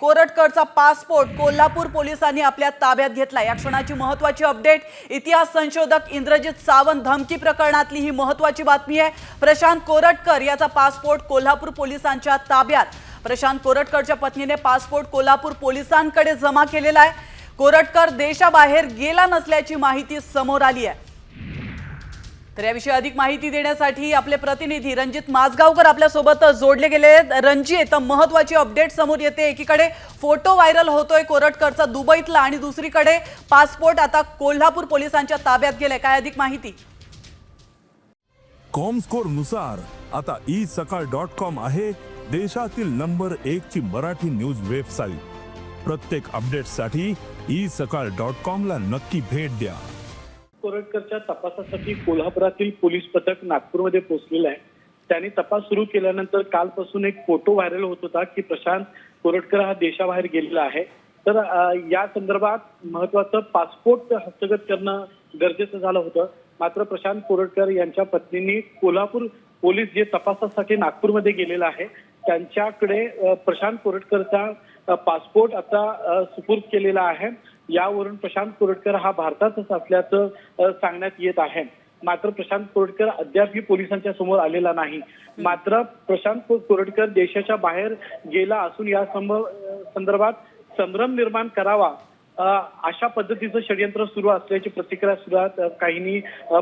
कोरटकरचा passport Kolhapur पोलिसांनी आपल्या ताब्यात घेतला. या क्षणाची महत्वाची अपडेट इतिहास संशोधक इंद्रजित सावंत धमकी प्रकरणातली ही महत्वाची बातमी आहे. प्रशांत कोरटकर याचा पासपोर्ट कोल्हापूर पोलिसांच्या ताब्यात. प्रशांत कोरटकरच्या पत्नीने पासपोर्ट कोल्हापूर पोलिसांकडे जमा केलेला आहे. कोरटकर देशाबाहेर गेला नसल्याची माहिती समोर आली आहे. तर याविषयी अधिक माहिती देण्यासाठी आपले प्रतिनिधी रणजित माजगावकर आपल्यासोबत जोडले गेले आहेत. रणजित महत्वाची अपडेट समोर येते. एकीकडे फोटो व्हायरल होतोय कोरटकरचा दुबईतला आणि दुसरीकडे पासपोर्ट आता कोल्हापूर पोलिसांच्या ताब्यात गेलाय. काय अधिक माहिती? कॉमस्कोरनुसार आता ई सकाळ डॉट कॉम आहे देशातील नंबर एक ची मराठी न्यूज वेबसाईट. प्रत्येक अपडेटसाठी ई सकाळ डॉट कॉम ला नक्की भेट द्या. कोरटकरच्या तपासासाठी कोल्हापुरातील पोलीस पथक नागपूरमध्ये पोहोचलेलं आहे. त्यांनी तपास सुरू केल्यानंतर कालपासून एक फोटो व्हायरल होत होता की प्रशांत कोरटकर हा देशाबाहेर गेलेला आहे. तर या संदर्भात महत्वाचं पासपोर्ट हस्तगत करणं गरजेचं झालं होतं. मात्र प्रशांत कोरटकर यांच्या पत्नींनी कोल्हापूर पोलीस जे तपासासाठी नागपूरमध्ये गेलेला आहे त्यांच्याकडे प्रशांत कोरटकरचा पासपोर्ट आता सुपूर्द केलेला आहे. यावरून प्रशांत कोरटकर हा भारतातच असल्याचं सांगण्यात येत आहे. मात्र प्रशांत कोरटकर अद्यापही पोलिसांच्या समोर आलेला नाही. मात्र प्रशांत को- कोरटकर देशाच्या बाहेर गेला असून या संदर्भात संभ्रम निर्माण करावा अशा पद्धतीचं षडयंत्र सुरू असल्याची प्रतिक्रिया सुद्धा काहींनी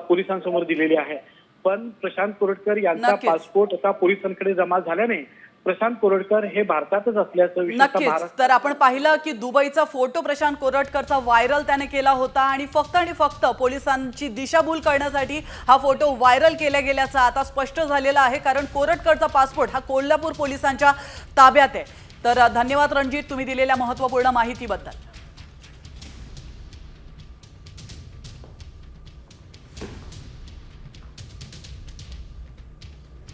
पोलिसांसमोर दिलेली आहे. पण प्रशांत कोरटकर यांचा. पासपोर्ट आता पोलिसांकडे जमा झाल्याने प्रशांत कोरटकर हे भारतातच असल्याचं नक्कीच. तर आपण पाहिलं की दुबईचा फोटो प्रशांत कोरटकरचा व्हायरल त्याने केला होता आणि फक्त आणि फक्त पोलिसांची दिशाभूल करण्यासाठी हा फोटो व्हायरल केला गेल्याचं आता स्पष्ट झालेलं आहे. कारण कोरटकरचा पासपोर्ट हा कोल्हापूर पोलिसांच्या ताब्यात आहे. तर धन्यवाद रणजित तुम्ही दिलेल्या महत्त्वपूर्ण माहितीबद्दल.